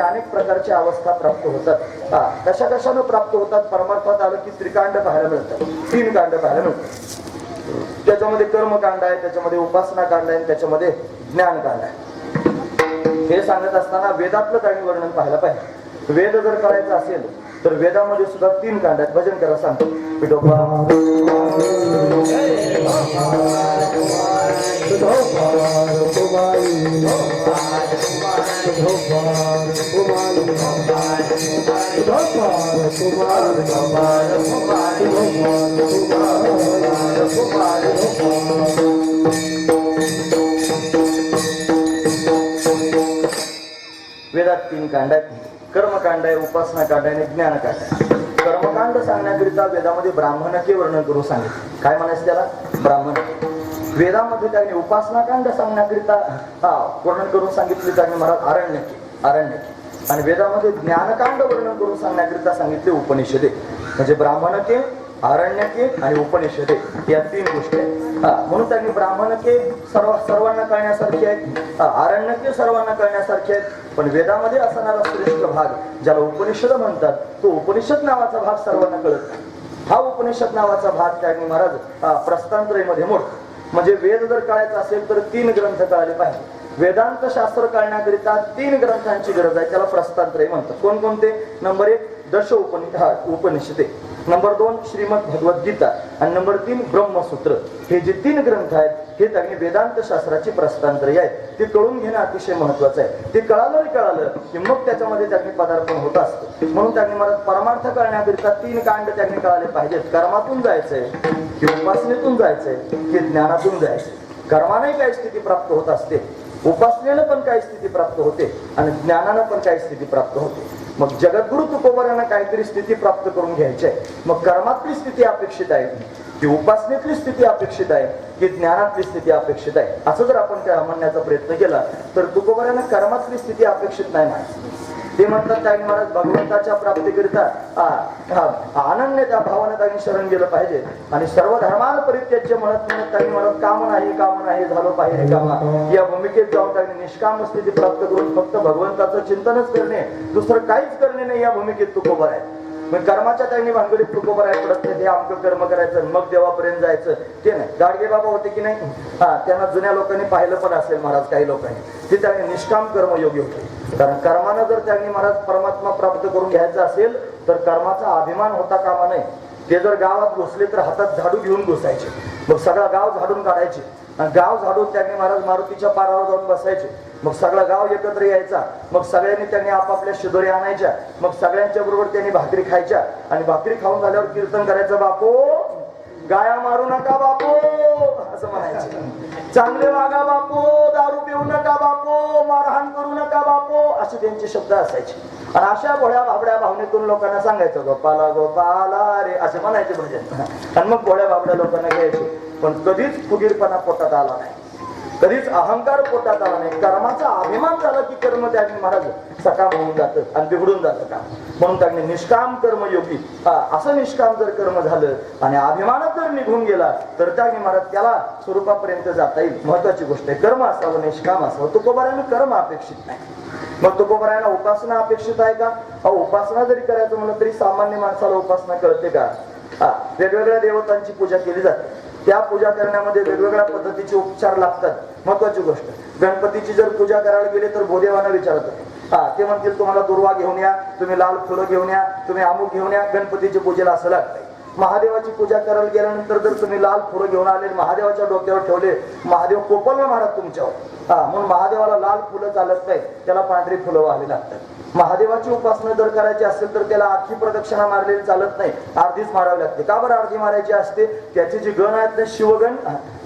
अवस्था प्राप्त होतात. हा कशा कशानं प्राप्त होतात? परमार्थात आलं की त्रिकांड पाहायला मिळतात तीन कांड पाहायला मिळतात त्याच्यामध्ये कर्मकांड आहे त्याच्यामध्ये उपासना कांड आहे त्याच्यामध्ये ज्ञानकांड आहे. हे सांगत असताना वेदातलं काही वर्णन पाहायला पाहिजे. वेद जर करायचं असेल तर वेदामध्ये सुद्धा तीन कांड आहेत. भजन करा सांगतो विठोबा. वेदात तीन कांड आहेत. कर्मकांड आहे उपासना कांड आहे आणि ज्ञानकांड आहे. कर्मकांड सांगण्याकरिता वेदामध्ये ब्राह्मणके वर्णन करून सांगितले. काय म्हणायचं त्याला? ब्राह्मण. वेदामध्ये त्यांनी उपासनाकांड सांगण्याकरिता हा वर्णन करून सांगितले त्यांनी महाराज आरण्यके आरण्यके. आणि वेदामध्ये ज्ञानकांड वर्णन करून सांगण्याकरिता सांगितले उपनिषदे. म्हणजे ब्राह्मणके आरण्यके आणि उपनिषदे. या तीन गोष्टी आहेत. म्हणून त्यांनी ब्राह्मणके सर्व सर्वांना कळण्यासारखी आहेत. आरण्यके सर्वांना कळण्यासारखे आहेत. पण वेदामध्ये असणारा श्रेष्ठ भाग ज्याला उपनिषद म्हणतात तो उपनिषद नावाचा भाग सर्वांना कळत नाही. हा उपनिषद नावाचा भाग त्यांनी महाराज? प्रस्तांतरेमध्ये मोडतो म्हणजे वेद जर कळायचा असेल तर तीन ग्रंथ कळाले पाहिजे. वेदांत शास्त्र काढण्याकरिता तीन ग्रंथांची गरज आहे त्याला प्रस्तांतरे म्हणतात. कोणकोणते? नंबर एक दश उपनि हा उपनिषदे. नंबर दोन श्रीमद भगवद्गीता आणि नंबर तीन ब्रह्मसूत्र. हे जे तीन ग्रंथ आहेत हे त्यांनी वेदांत शास्त्राची प्रस्तांतरी आहेत. ते कळून घेणं अतिशय महत्वाचं आहे. ते कळालं कळालं की मग त्याच्यामध्ये त्यांनी पदार्पण होत असतं. म्हणून त्यांनी मला परमार्थ कळण्याकरिता तीन कांड त्यांनी कळाले पाहिजेत. कर्मातून जायचंय की उपासनेतून जायचंय की ज्ञानातून जायचंय. कर्माने काही स्थिती प्राप्त होत असते. उपासनेनं पण काही स्थिती प्राप्त होते आणि ज्ञानानं पण काही स्थिती प्राप्त होते. मग जगद्गुरु तुकोबऱ्यांना काहीतरी स्थिती प्राप्त करून घ्यायची आहे मग कर्मातली स्थिती अपेक्षित आहे की उपासनेतली स्थिती अपेक्षित आहे की ज्ञानातली स्थिती अपेक्षित आहे. असं जर आपण त्या म्हणण्याचा प्रयत्न केला तर तुकोबऱ्यांना कर्मातली स्थिती अपेक्षित नाही ते म्हणतात त्यांनी महाराज भगवंताच्या प्राप्तीकरिता आ, हा, त्या भावानं त्यांनी शरण गेलं पाहिजे. आणि सर्व धर्मान परित्याज्य म्हणत म्हणत त्यांनी म्हणत काम नाही काम नाही झालं पाहिजे कामा. या भूमिकेत जाऊन त्यांनी निष्काम स्थिती प्राप्त करून फक्त भगवंताचं चिंतनच करणे दुसरं काहीच करणे नाही या भूमिकेत तुकोबर आहे मग कर्माच्या त्यांनी भानगडीत तुकोबर आहे पडत नाही आमचं कर्म करायचं मग देवापर्यंत जायचं. ते नाही. गाडगे बाबा होते की नाही? हा त्यांना जुन्या लोकांनी पाहिलं पण असेल महाराज काही लोकांनी. ते त्यांनी निष्काम कर्मयोगी होते. कारण कर्मानं जर त्यांनी महाराज परमात्मा प्राप्त करून घ्यायचा असेल तर कर्माचा अभिमान होता कामा नये. ते जर गावात घुसले तर हातात झाडू घेऊन घुसायचे. मग सगळं गाव झाडून काढायचे. गाव झाडून त्यांनी महाराज मारुतीच्या पारावर जाऊन बसायचे. मग सगळं गाव एकत्र यायचा. मग सगळ्यांनी त्यांनी आपापल्या शिदोरी आणायच्या. मग सगळ्यांच्या बरोबर त्यांनी भाकरी खायच्या. आणि भाकरी खाऊन झाल्यावर कीर्तन करायचं बापो गाया मारू नका बापू असं म्हणायचं. चांगले वागा बापू दारू पिऊ नका बापू मारहाण करू नका बापू असे त्यांचे शब्द असायचे. आणि अशा घोड्या भाबड्या भावनेतून लोकांना सांगायचं गोपाला गोपाला रे असे म्हणायचे भजन. आणि मग भोळ्या भाबड्या लोकांना घ्यायचे. पण कधीच फुगीरपणा पोटात आला नाही. कधीच अहंकार पोटात आला नाही. कर्माचा अभिमान झाला की कर्म त्यांनी महाराज सकाम होऊन जातं आणि बिघडून जातं का म्हणून त्यांनी निष्काम कर्म योगी. असं निष्काम जर कर्म झालं आणि अभिमानात जर निघून गेला तर त्याने महाराज त्याला स्वरूपापर्यंत जाता येईल. महत्वाची गोष्ट आहे कर्म असावं निष्काम असावं. तुकोबाऱ्यानं कर्म अपेक्षित नाही. मग तुकोबारायला उपासना अपेक्षित आहे का? उपासना जरी करायचं म्हणलं तरी सामान्य माणसाला उपासना कळते का? हा वेगवेगळ्या देवतांची पूजा केली जाते. त्या पूजा करण्यामध्ये वेगवेगळ्या पद्धतीचे उपचार लागतात. महत्वाची गोष्ट. गणपतीची जर पूजा करायला गेले तर भोदेवाना विचारतात हा ते म्हणतील तुम्हाला दुर्वा घेऊन या तुम्ही लाल फुलं घेऊन या तुम्ही अमुक घेऊन या गणपतीच्या पूजेला असं लागतंय. महादेवाची पूजा करायला गेल्यानंतर जर तुम्ही लाल फुलं घेऊन आले महादेवाच्या डोक्यावर ठेवले महादेव कोपलला महाराज तुमच्यावर. हा म्हणून महादेवाला लाल फुलं चालत नाही त्याला पांढरी फुलं व्हावी लागतात. महादेवाची उपासना जर करायची असेल तर त्याला आखी प्रदक्षिणा मारलेली चालत नाही अर्धीच मारावी लागते. का बरं अर्धी मारायची असते? त्याचे जे गण आहेत ना शिवगण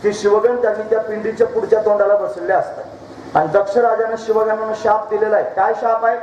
ते शिवगण त्यांनी त्या पिंडीच्या पुढच्या तोंडाला बसलेले असतात. आणि दक्ष राजाने शिवगणानं शाप दिलेला आहे. काय शाप आहे?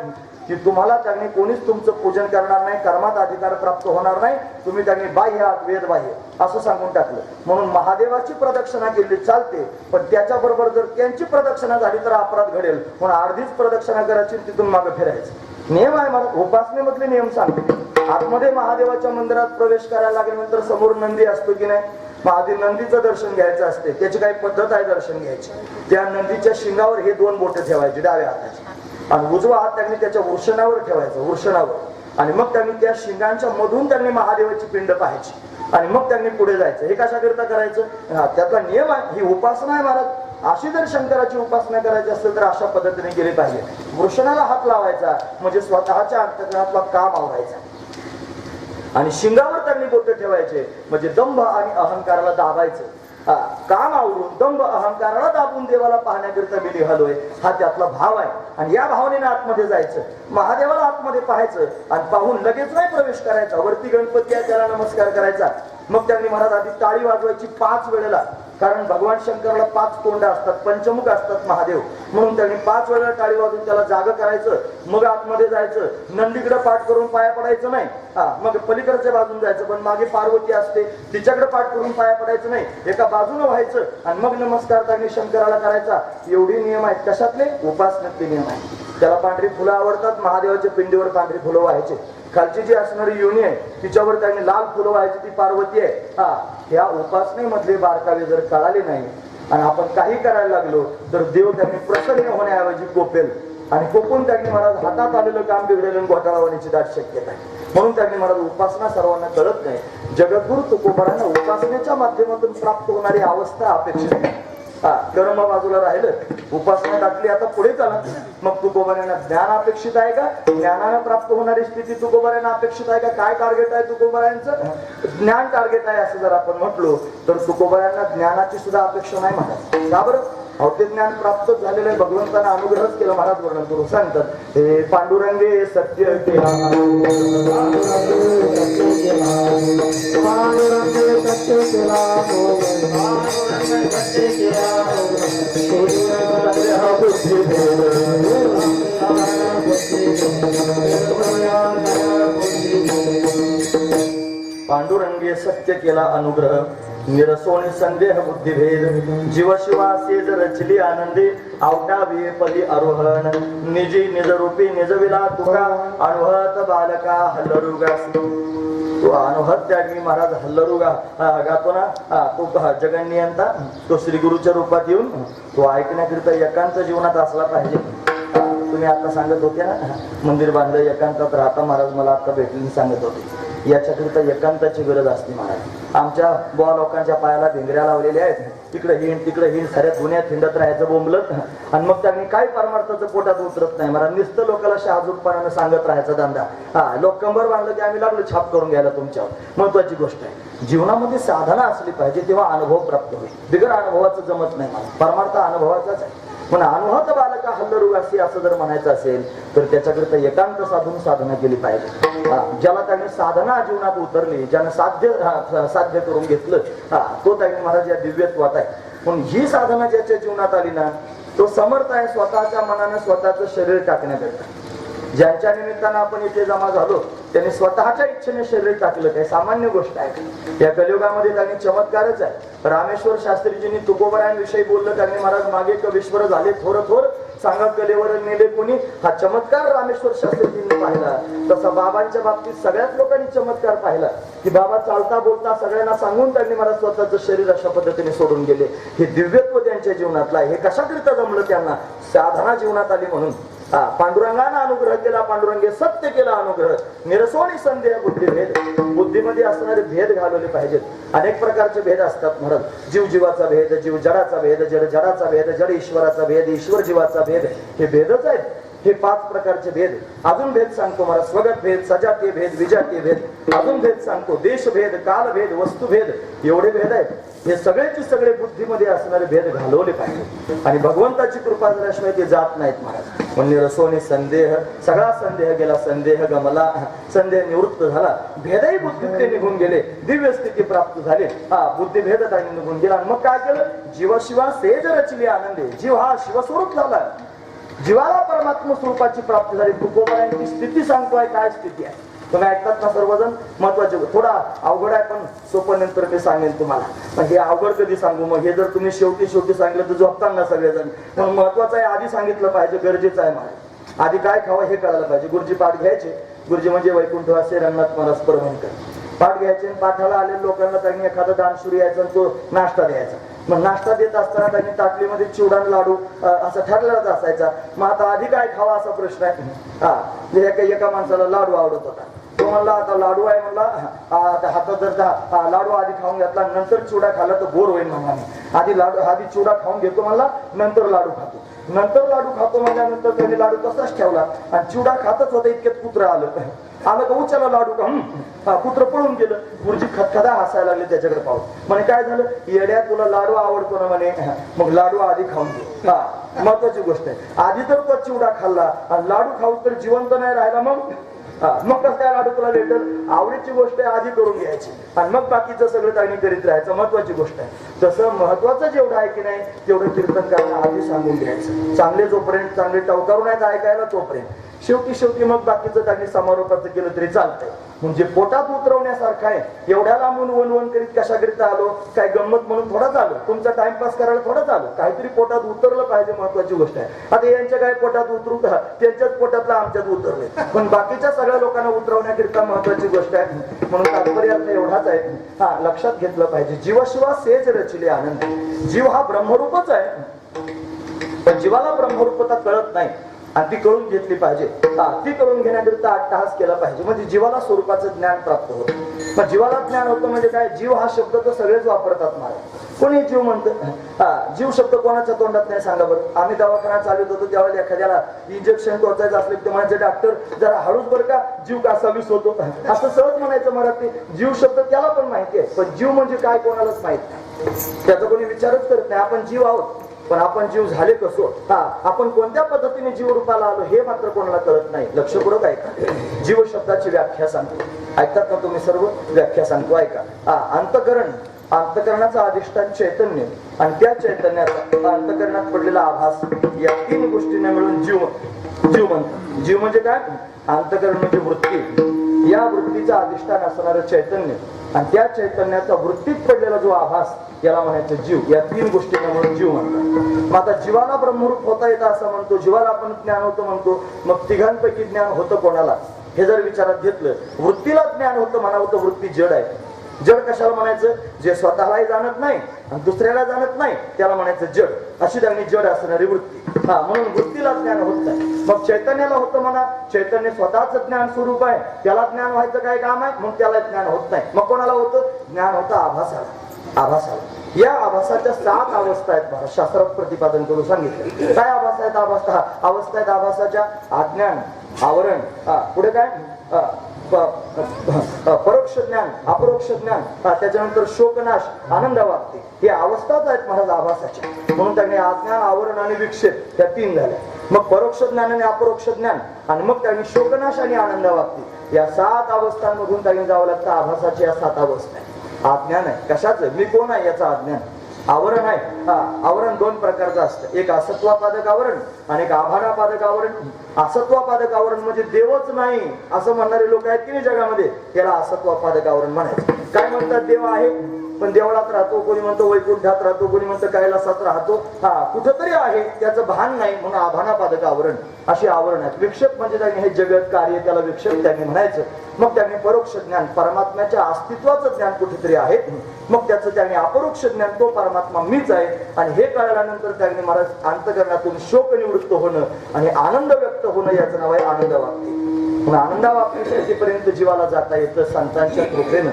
की तुम्हाला त्यांनी कोणीच तुमचं पूजन करणार नाही कर्मात अधिकार प्राप्त होणार नाही तुम्ही त्यांनी बाह्य आहात वेद बाह्य असं सांगून टाकलं. म्हणून महादेवाची प्रदक्षिणा केली चालते. पण त्याच्या बरोबर जर त्यांची प्रदक्षिणा झाली तर अपराध घडेल. म्हणून अर्धीच प्रदक्षिणा करायची तिथून मागे फिरायचं. नियम आहे मला उपासनेमधले नियम सांगते. आतमध्ये महादेवाच्या मंदिरात प्रवेश करायला लागल्यानंतर समोर नंदी असतो की नाही? मग आधी नंदीचं दर्शन घ्यायचं असते. त्याची काही पद्धत आहे दर्शन घ्यायची. त्या नंदीच्या शिंगावर हे दोन बोटे ठेवायचे डाव्या हाताची. आणि उजवा हात त्यांनी त्याच्या वृषणावर ठेवायचा वृषणावर. आणि मग त्यांनी त्या शिंगांच्या मधून त्यांनी महादेवाची पिंड पाहायची. आणि मग त्यांनी पुढे जायचं. हे कशाकरिता करायचं? हा त्याचा नियम आहे. ही उपासना आहे महाराज. अशी जर शंकराची उपासना करायची असेल तर अशा पद्धतीने केली पाहिजे. वृषणाला हात लावायचा म्हणजे स्वतःच्या अंतकरणातला काम आवडायचा आणि शिंगावर त्यांनी बोट ठेवायचे म्हणजे दंभ आणि अहंकाराला दाबायचं. हा, काम आवरून दंभ अहंकाराला दाबून देवाला पाहण्याकरिता मी निघालोय. हा त्यातला भाव आहे. आणि या भावनेने आतमध्ये जायचं. महादेवाला आतमध्ये पाहायचं आणि पाहून लगेच नाही प्रवेश करायचा. वरती गणपती आहे त्याला नमस्कार करायचा. मग त्यांनी महाराज आधी टाळी वाजवायची पाच वेळेला. कारण भगवान शंकरला पाच तोंड असतात पंचमुख असतात महादेव. म्हणून त्यांनी पाच वेळा टाळी वाजून त्याला जाग करायचं मग आतमध्ये जायचं नंदीकडे पाठ करून पाया पडायचं नाही. हा मग पलीकडच्या बाजून जायचं पण मागे पार्वती असते तिच्याकडे पाठ करून पाया पडायचं नाही. एका बाजूने व्हायचं आणि मग नमस्कार त्यांनी शंकराला करायचा. एवढे नियम आहेत. कशातले? उपासनातले नियम आहेत. त्याला पांढरी फुलं आवडतात महादेवाच्या पिंडीवर पांढरी फुलं व्हायचे. खालची जी असणारी योनी आहे तिच्यावर त्यांनी लाल फुलं व्हायची ती पार्वती आहे. हा या उपासनेमधले बारकावे जर कळाले नाही आणि आपण काही करायला लागलो तर देव त्यांनी प्रसन्न होण्याऐवजी कोपेल. आणि कोपून त्यांनी महाराज हातात आलेलं काम बिघडेल आणि घोटाळा होण्याची दाट शक्यता आहे. म्हणून त्यांनी महाराज उपासना सर्वांना कळत नाही. जगद्गुरु तुकोबरांना उपासनेच्या माध्यमातून प्राप्त होणारी अवस्था अपेक्षित आहे. कर्म बाजूला राहिलं. उपासना टाकली आता पुढे चला. मग तुकोबाऱ्यांना ज्ञान अपेक्षित आहे का? ज्ञानानं प्राप्त होणारी स्थिती तुकोबाऱ्यांना अपेक्षित आहे का? काय टार्गेट आहे तुकोबाऱ्यांचं? ज्ञान टार्गेट आहे असं जर आपण म्हटलो तर तुकोबाऱ्यांना ज्ञानाची सुद्धा अपेक्षा नाही म्हणा का बरं? ज्ञान प्राप्त झालेलं आहे भगवंतानं अनुग्रहच केला महाराज वर्णन करून सांगतात हे पांडुरंगे सत्य केला पांडुरंगे सत्य केला अनुग्रह. निरसोनी संदेह बुद्धिभेद जीवशिवासे जर रचली आनंदी आवटावी पदी आरोहण निजी निजरूपी निजविला तुका अनुभवत बालका हल्लरुगा. तो अनुभव त्यागी महाराज हल्लरुगा. गातो ना? हा, तो हा, जगन्नियंता तो श्री गुरुच्या रूपात येऊन तो ऐकण्याकरिता एकांत जीवनात असला पाहिजे. तुम्ही आता सांगत होते ना? मंदिर बांधलं एकांतात राहता महाराज मला आता भेटले सांगत होते. याच्याकरिता एकांताची गरज असते महाराज. आमच्या बुवा लोकांच्या पायाला भिंगऱ्या लावलेल्या आहेत. तिकडे हिंड तिकडे हिंड साऱ्या दुनियात हिंडत राहायचं बोंबलत. आणि मग त्यांनी काय परमार्थाचं पोटात उतरत नाही महाराज. नुसतं लोकांना शहाजूकपणानं सांगत राहायचा धंदा. हा लोक कंबर बांधलं की आम्ही लागलो छाप करून घ्यायला तुमच्यावर. महत्वाची गोष्ट आहे. जीवनामध्ये साधना असली पाहिजे तेव्हा अनुभव प्राप्त होईल. बिगर अनुभवाचं जमत नाही मला परमार्थ अनुभवाचाच आहे. पण अनुभवत बालका हल्लरुगासी असं जर म्हणायचं असेल तर त्याच्याकरिता एकांत साधून साधना केली पाहिजे. हा, ज्याला त्याने साधना जीवनात उतरली ज्यानं साध्य साध्य करून घेतलं हा तो त्यांनी महाराज या दिव्यत्वात आहे. पण ही साधना ज्याच्या जीवनात आली ना तो समर्थ आहे स्वतःच्या मनानं स्वतःचं शरीर टाकण्याकरता. ज्यांच्या निमित्तानं आपण इथे जमा झालो त्यांनी स्वतःच्या इच्छेने शरीर टाकलं काय सामान्य गोष्ट आहे. या कलियुगामध्ये त्यांनी चमत्कारच आहे. रामेश्वर शास्त्रीजींनी तुकोबरांविषयी बोललं त्यांनी महाराज मागे कवीश्वर झाले थोर थोर सांगा कलेवर नेले कोणी? हा चमत्कार रामेश्वर शास्त्रीजींनी पाहिला. तसा बाबांच्या बाबतीत सगळ्याच लोकांनी चमत्कार पाहिला. की बाबा चालता बोलता सगळ्यांना सांगून त्यांनी मला स्वतःचं शरीर अशा पद्धतीने सोडून गेले. हे दिव्यत्व त्यांच्या जीवनातलं आहे. हे कशाकरिता जमलं त्यांना? साधना जीवनात आली म्हणून. हा, पांडुरंगानं अनुग्रह केला पांडुरंगे सत्य केला अनुग्रह. निरसोणी संदेह बुद्धिभेद बुद्धीमध्ये असणारे भेद घालवले पाहिजेत. अनेक प्रकारचे भेद असतात म्हणत जीव जीवाचा भेद जीव जडाचा भेद जड जडाचा भेद जड ईश्वराचा भेद ईश्वर जीवाचा भेद हे भेदच आहेत. हे पाच प्रकारचे भेद. अजून भेद सांगतो मला. स्वगत भेद सजातीय भेद विजातीय भेद. अजून भेद सांगतो. देशभेद कालभेद वस्तुभेद एवढे भेद आहेत. हे सगळेचे सगळे बुद्धीमध्ये असणारे भेद घालवले पाहिजे आणि भगवंताची कृपा झाल्याशिवाय ते जात नाहीत महाराज. म्हणजे संदेह सगळा संदेह गेला संदेह गमला संदेह निवृत्त झाला. भेदही बुद्धीतले निघून गेले दिव्य स्थिती प्राप्त झाली. हा बुद्धिभेद त्यांनी निघून गेला. मग काय केलं? जीवशिवा सेज रचली आनंदे. जीव हा शिवस्वरूप झाला. जीवाला परमात्मा स्वरूपाची प्राप्ती झाली. तुकोबारांची स्थिती सांगतोय काय स्थिती आहे? तुम्ही ऐकतात ना सर्वजण? महत्त्वाचे थोडा अवघड आहे पण सोपं नंतर मी सांगेन तुम्हाला. पण हे अवघड कधी सांगू? मग हे जर तुम्ही शेवटी शेवटी सांगितलं तर झोपताना सगळेजण. पण महत्वाचं आहे आधी सांगितलं पाहिजे गरजेचं आहे मला. आधी काय खावं हे कळायला पाहिजे. गुरुजी पाठ घ्यायचे. गुरुजी म्हणजे वैकुंठ असे रंगनाथ महाराज पाठ घ्यायचे आणि पाठाला आलेल्या लोकांना त्यांनी एखादा दानशुरी यायचा आणि तो नाश्ता द्यायचा. मग नाश्ता देत असताना त्यांनी ताटलीमध्ये चिवडान लाडू असं ठरलेलाच असायचा. मग आता आधी काय खावा असा प्रश्न आहे? हा एका माणसाला लाडू आवडत होता. तो म्हणला आता लाडू आहे म्हणला आता हातात जर का लाडू आधी खाऊन घेतला नंतर चिवडा खाल्ला तर बोर होईल म्हणला मी आधी लाडू आधी चिवडा खाऊन घेतो म्हणला नंतर लाडू खातो. नंतर लाडू खातो म्हणल्यानंतर त्याने लाडू तसाच ठेवला आणि चिवडा खातच होता इतक्यात कुत्र आलं. आलं का उचलला लाडू का? हा कुत्र पळून गेलं. गुरुजी खतखदा हसायला लागले त्याच्याकडे पाहून. म्हणे काय झालं? येड्या तुला लाडू आवडतो ना म्हणे. मग लाडू आधी खाऊन घे. हा महत्वाची गोष्ट आहे. आधी तर तो चिवडा खाल्ला आणि लाडू खाऊ तर जिवंत नाही राहिला मग? मग कसं काय लाडू तुला भेटल? आवडीची गोष्ट आहे आधी करून घ्यायची. आणि मग बाकीचं सगळं त्यांनी करीत राहायचं. महत्वाची गोष्ट आहे. तसं महत्वाचं जेवढं आहे की नाही तेवढं कीर्तन करायला आधी सांगून घ्यायचं. चांगले जोपर्यंत चांगले टवकारून आहेत ऐकायला तोपर्यंत. शेवटी शेवटी मग बाकीचं त्यांनी समारोपाचं केलं तरी चालतंय. म्हणजे पोटात उतरवण्यासारखं आहे. एवढ्या लांबून वन वन करीत कशाकरिता आलो? काय गंमत म्हणून थोडाच आलो तुमचा टाइमपास करायला थोडाच आलो काहीतरी पोटात उतरलं पाहिजे महत्वाची गोष्ट आहे. आता यांच्या काय पोटात उतरू का त्यांच्याच पोटातला आमच्यात उतरले. पण बाकीच्या सगळ्या लोकांना उतरवण्याकरिता महत्वाची गोष्ट आहे. म्हणून तात्पर्य एवढाच आहे. हा लक्षात घेतलं पाहिजे. जीवशिवा सेज रचिले आनंद. जीव हा ब्रह्मरूपच आहे. पण जीवाला ब्रह्मरूपता कळत नाही. हाती ती घेतली पाहिजे. हा, ती घेण्याकरिता अट्टहास केला पाहिजे. म्हणजे जीवाला स्वरूपाचं ज्ञान प्राप्त होतं. मग जीवाला ज्ञान होतं म्हणजे काय? जीव हा शब्द तर सगळेच वापरतात मला कोणी जीव म्हणतं जीव शब्द कोणाच्या तोंडात नाही सांगा बरं. आम्ही दवाखाना चालवत होतो त्यावेळेला एखाद्याला इंजेक्शन टोचायचं असले ते म्हणायचे डॉक्टर जरा हळूच बरं का जीव कासावीस होतो? असं सहज म्हणायचं मराठी. जीव शब्द त्याला पण माहिती आहे. पण जीव म्हणजे काय कोणालाच माहीत नाही. त्याचा कोणी विचारच करत नाही. आपण जीव आहोत. पण आपण जीव झाले कसो? हा आपण कोणत्या पद्धतीने जीव रूपाला आलो हे मात्र कोणाला कळत नाही. लक्षपूर्वक ऐका जीव शब्दाची व्याख्या सांगतो ऐकतात ना तुम्ही सर्व? व्याख्या सांगतो ऐका. हा अंतकरण. अंतकरणाचं अधिष्ठान चैतन्य. आणि त्या चैतन्याचा अंतकरणात पडलेला आभास या तीन गोष्टींना मिळून जीव जीव म्हणतात जीव म्हणजे काय? अंतकरण म्हणजे वृत्ती. या वृत्तीचं अधिष्ठान असणारं चैतन्य. आणि त्या चैतन्याचा वृत्तीत पडलेला जो आभास याला म्हणायचं जीव. या तीन गोष्टींना म्हणून जीव म्हणतात मग आता जीवाला ब्रह्मरूप होता येतं असं म्हणतो जीवाला आपण ज्ञान होतं म्हणतो. मग तिघांपैकी ज्ञान होतं कोणाला? हे जर विचारात घेतलं वृत्तीला ज्ञान होतं म्हणावं तर वृत्ती जड आहे. जड कशाला म्हणायचं? जे स्वतःलाही जाणत नाही आणि दुसऱ्याला जाणत नाही त्याला म्हणायचं जड. अशी त्यांनी जड असणारी वृत्ती. हा म्हणून वृत्तीला ज्ञान होत नाही. मग चैतन्याला होतं म्हणा चैतन्य स्वतःच ज्ञान स्वरूप आहे. त्याला ज्ञान व्हायचं काय काम आहे? मग त्याला ज्ञान होत नाही. मग कोणाला होतं? ज्ञान होतं आभासाला. आभासाला. या आभासाच्या सात अवस्था आहेत महाराज शास्त्रात प्रतिपादन करून सांगितलं. काय आभास आहेत अवस्था अवस्था आहेत आभासाच्या अज्ञान आवरण. हा पुढे काय? परोक्ष ज्ञान अपरोक्ष ज्ञान त्याच्यानंतर शोकनाश आनंद वागते हे अवस्थाच आहेत महाराज आभासाच्या. म्हणून त्यांनी अज्ञान आवरण आणि विक्षेप त्या तीन झाल्या. मग परोक्ष ज्ञान आणि अपरोक्ष ज्ञान आणि मग त्यांनी शोकनाश आणि आनंद वागते या सात अवस्थांमधून त्यांनी जावं लागतं आभासाची या सात अवस्था. आहे अज्ञान आहे कशाचं? मी कोण आहे याचं अज्ञान आवरण आहे. हा आवरण दोन प्रकारचं असतं. एक असत्वापादक आवरण आणि एक आभारापादक आवरण. असत्वापादक आवरण म्हणजे देवच नाही असं म्हणणारे लोक आहेत की नाही जगामध्ये? त्याला असत्वापादक आवरण म्हणायचं. काय म्हणतात? देव आहे. पण देवळात राहतो कोणी म्हणतो वैकुंठात राहतो कोणी म्हणतो कैलासात राहतो. हा कुठंतरी आहे त्याचं भान नाही म्हणून आभानापादक आवरण अशी आवरण आहेत विक्षेप म्हणजे त्यांनी हे जगत कार्य त्याला विक्षेप त्यांनी म्हणायचं. मग त्यांनी परोक्ष ज्ञान परमात्म्याच्या अस्तित्वाचं ज्ञान कुठेतरी आहे? मग त्याचं त्यांनी अपरोक्ष ज्ञान तो परमात्मा मीच आहे. आणि हे कळल्यानंतर त्यांनी महाराज अंतकरणातून शोक निवृत्त होणं आणि आनंद व्यक्त होणं याचं नाव आहे आनंद वाक्य म्हणून स्थितीपर्यंत जीवाला जाता येतं संतांच्या कृपेनं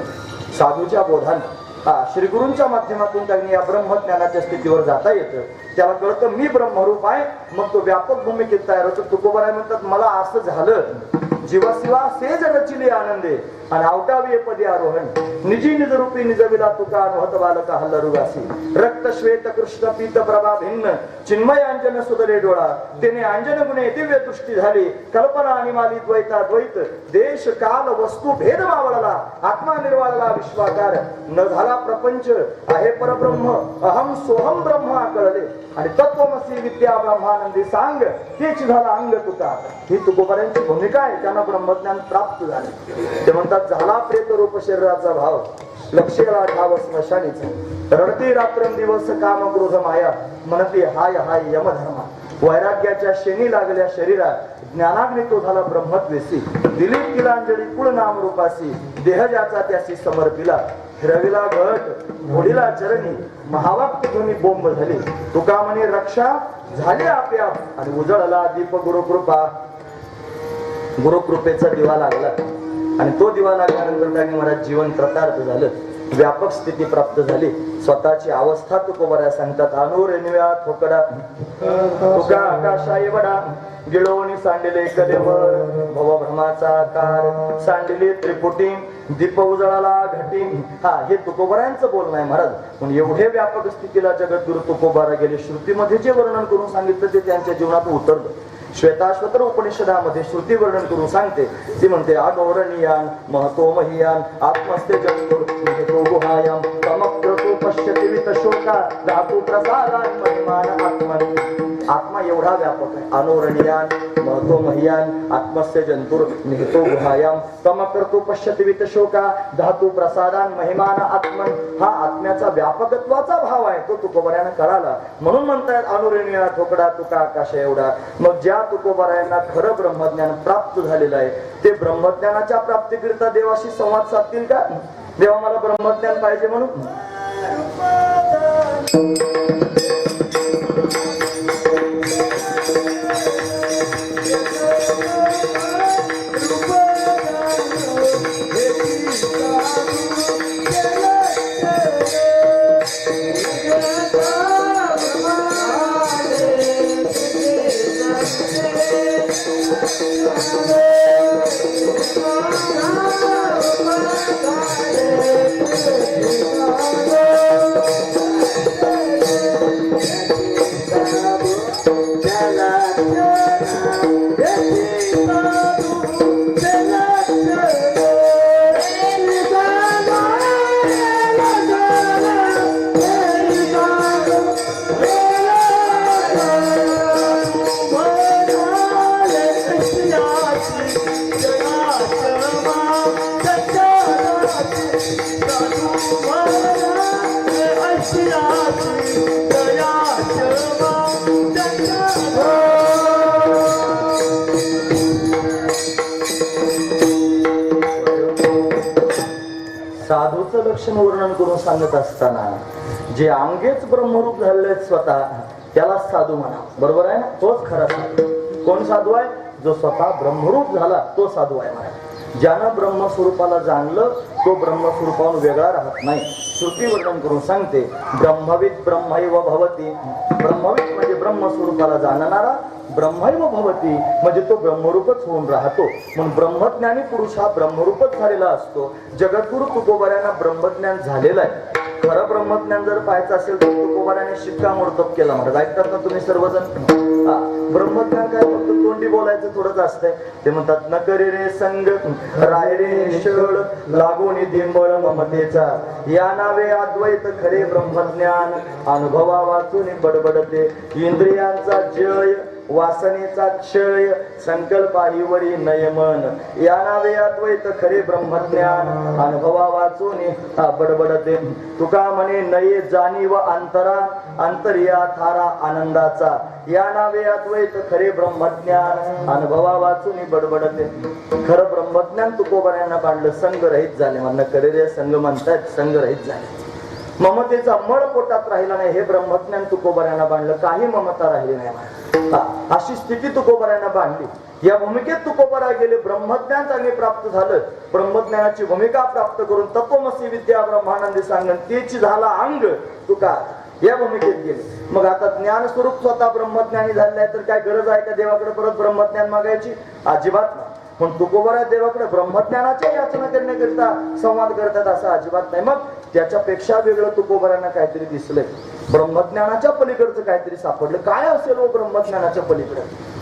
साधूच्या बोधानं. हा श्रीगुरूंच्या माध्यमातून त्यांनी या ब्रह्मज्ञानाच्या स्थितीवर जाता येतं. त्याला कळतं मी ब्रह्मरूप आहे मग तो व्यापक भूमिकेत तयार होतो. तुकोबाराय म्हणतात मला असं झालं. जीवाशिवा सेज रचिले आनंदे। आणि आवटावी पदी आरोहण। निजी निज रूपी निजविला तुका अनुभत बालका हल्लरुगासी रक्त श्वेत कृष्ण पीत प्रभा भिन्न। चिन्मय अंजन सुदरे डोळा। तिने अंजन गुणे दिव्य दृष्टी झाली। कल्पना आणि माली द्वैता द्वैत। देश काल वस्तू भेद मावळला। आत्मा निर्वाळला विश्वाकार। न झाला प्रपंच। आहे परब्रह्म। अहम सोहम ब्रह्म कळले आणि तत्वमसी विद्या ब्रह्मानंदी सांग। तेच झाला अंग तुका। ही तुकोपर्यंतची भूमिका आहे. त्यांना ब्रह्मज्ञान प्राप्त झाले. ते म्हणतात झाला प्रेत रूप शरीराचा भाव लक्षेला ठाव स्मशानीचा. रडती रात्रंदिवस काम क्रोध माया म्हणती हाय हाय यमधर्मा. वैराग्याच्या शेणी लागल्या शरीरात ज्ञानाग्नी तो झाला ब्रह्मद्वेसी दिलीप तिला अंजली कुळ नाम रूपासी देहजाचा ज्याचा त्याशी समर्पिला. फिरविला घट घोडीला चरणी महावाक्य ध्वनी बोंब झाली. तुका म्हणे रक्षा झाली आपल्या. आणि उजळला दीप गुरुकृपा गुरुकृपेचा दिवा लागला. आणि तो दिवा लागल्यानंतर त्यांनी मला जीवन कृतार्थ झालं. व्यापक स्थिती प्राप्त झाली. स्वतःची अवस्था तुकोबऱ्या सांगतात. अनुरेणव्या थोकडा. तुका आकाशा एवढा गिळवणी सांडले कलेवर भवभ्रमाचा आकार सांडली त्रिपुटी. दीप उजळाला घटी. हा हे तुकोबऱ्यांचं बोलणं आहे महाराज. पण एवढे व्यापक स्थितीला जगद्गुरु तुकोबारा गेले. श्रुतीमध्ये जे वर्णन करून सांगितलं ते त्यांच्या जीवनात उतरलं. श्वेताश्वतर उपनिषदामध्ये श्रुती वर्णन करून सांगते. ती म्हणते अगौरणीयान महतो महियान आत्मस्ते जगतो गुहायाम समक्रतो पश्यति वित शोका धातू प्रसादान महिमान आत्मनी आत्मा एवढा व्यापक आहे. अनोरणीयान महतो महियान आत्मस्य जंतुर निहतो गुहायाम समक्रतो पश्यति वित शोका धातू प्रसादान महिमान आत्मन. हा आत्म्याचा व्यापकत्वाचा भाव आहे. तो तुकोबऱ्यानं कळाला म्हणून म्हणतायत अनुरणीया ठोकडा तुका आकाश एवढा. मग ज्या तुकोबऱ्यांना खरं ब्रह्मज्ञान प्राप्त झालेलं आहे ते ब्रह्मज्ञानाच्या प्राप्तीकरिता देवाशी संवाद साधतील का? देवा मला ब्रह्मज्ञान पाहिजे म्हणून. Música सांगत असताना जे अंगेच ब्रह्मरूप झालेले स्वतः त्याला साधू म्हणा. बरोबर आहे ना? तोच खरा साधू. कोण साधू आहे? जो स्वतः ब्रह्मरूप झाला तो साधू आहे म्हणा. ज्यानं ब्रह्मस्वरूपाला जाणलं तो ब्रह्मस्वरूपाहून वेगळा राहत नाही. श्रुती वर्णन करून सांगते ब्रह्मविद ब्रह्मैव भवती. ब्रह्मविद म्हणजे ब्रह्मस्वरूपाला जाणणारा ब्रह्मैव भवती म्हणजे तो ब्रह्मरूपच होऊन राहतो. म्हणून ब्रह्मज्ञानी पुरुष हा ब्रह्मरूपच झालेला असतो. जगद्गुरु तुकोबऱ्यांना ब्रह्मज्ञान झालेलं आहे. खरं ब्रह्मज्ञान जर पाहायचं असेल तर तुकोबाऱ्याने शिक्कामोर्तब केला. म्हणत ऐकतात ना तुम्ही सर्वजण? ब्रह्मज्ञान काय फक्त तोंडी बोलायचं थोडंच असतंय. ते म्हणतात न करे रे संग राय रे शळ लागून दिंबळ ममतेचा या नावे अद्वैत खरे ब्रह्मज्ञान अनुभवा वाचून बडबडते. इंद्रियांचा जय वासनेचा क्षय संकल्पाईवरी नयमन. या नावे अद्वैत खरे ब्रह्मज्ञान. अनुभवा वाचून बडबडते तुका म्हणे नये जाणीव अंतरा अंतर्या थारा आनंदाचा. या नावे अद्वैत खरे ब्रह्मज्ञान. अनुभवा वाचून बडबडते खरं ब्रह्मज्ञान तुकोबऱ्यांना पाडलं संघरहित झाले म्हणणं. खरे रे संघ संग रहित झाले. ममतेचा मळ पोटात राहिला नाही हे ब्रह्मज्ञान तुकोबऱ्यांना बांधलं. काही ममता राहिली नाही अशी स्थिती तुकोबऱ्यांना बांधली. या भूमिकेत तुकोबरा गेले ब्रह्मज्ञान चांगले प्राप्त झालं. ब्रह्मज्ञानाची भूमिका प्राप्त करून तत्वमसी विद्या ब्रह्मानंदी सांगन तेची झाला अंग तुका या भूमिकेत गेले. मग आता ज्ञान स्वरूप स्वतः ब्रह्मज्ञानी झालेलं आहे तर काय गरज आहे का देवाकडे परत ब्रह्मज्ञान मागायची? अजिबात नाही. पण तुकोबरा देवाकडे ब्रह्मज्ञानाच्या याचना करण्याकरिता संवाद करतात असं अजिबात नाही. मग त्याच्यापेक्षा वेगळं तुकोबऱ्यांना काहीतरी दिसलंय. ब्रह्मज्ञानाच्या पलीकडचं काहीतरी सापडलं. काय असेल हो ब्रह्मज्ञानाच्या पलीकडे?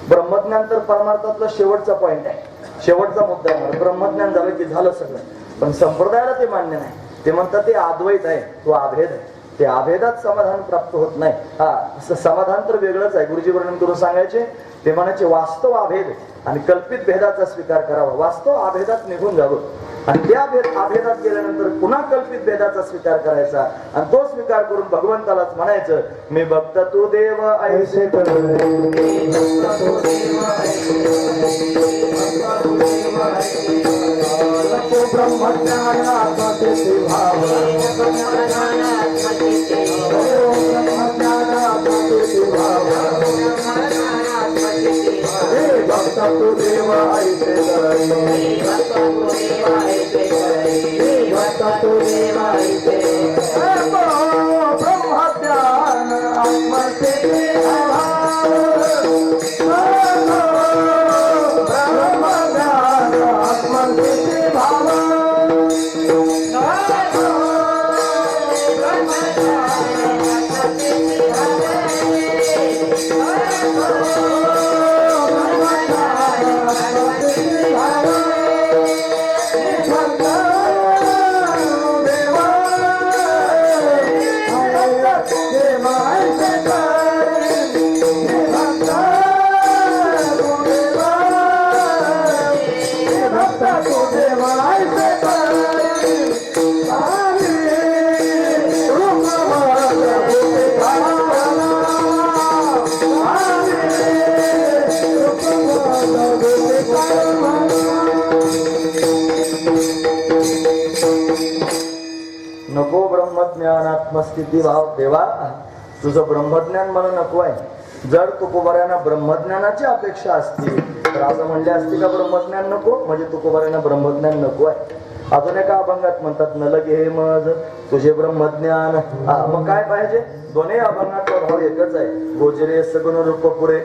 ब्रह्मज्ञान तर परमार्थातला शेवटचा पॉइंट आहे. शेवटचा मुद्दा आहे ब्रह्मज्ञान झालं की झालं सगळं. पण संप्रदायाला ते मान्य नाही. ते म्हणतात ते अद्वैत आहे तो अभेद आहे. ते अभेदात समाधान प्राप्त होत नाही. हा समाधान तर वेगळंच आहे. गुरुजी वर्णन करून सांगायचे ते म्हणायचे वास्तव अभेद आणि कल्पित भेदाचा स्वीकार करावा. वास्तव अभेदात निघून जावं. आणि त्या भेद अभेदात गेल्यानंतर पुन्हा कल्पित भेदाचा स्वीकार करायचा. आणि तो स्वीकार करून भगवंतालाच म्हणायचं मी भक्त तू देव ऐसे ब्रह्मज्ञान Thank you. स्थिती भाव देवा. तुझं ब्रह्मज्ञान मला नको आहे. जर तुकोबाऱ्यांना ब्रह्मज्ञानाची अपेक्षा असती तर असं म्हणले असते का ब्रह्मज्ञान नको? म्हणजे तुकोबाऱ्यांना ब्रह्मज्ञान नको आहे. अजून एका अभंगात म्हणतात न लगे हे मज तुझे ब्रह्मज्ञान. मग काय पाहिजे? दोन्ही अभंगाचा भाव एकच आहे. गोजरे सगुण रूप पुरे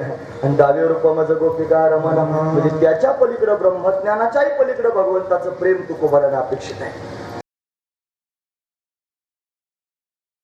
आणि डावे रूप मज गोपिका रमण. म्हणजे त्याच्या पलीकडे ब्रह्मज्ञानाच्याही पलीकडे भगवंताचं प्रेम तुकोबाऱ्यांना अपेक्षित आहे.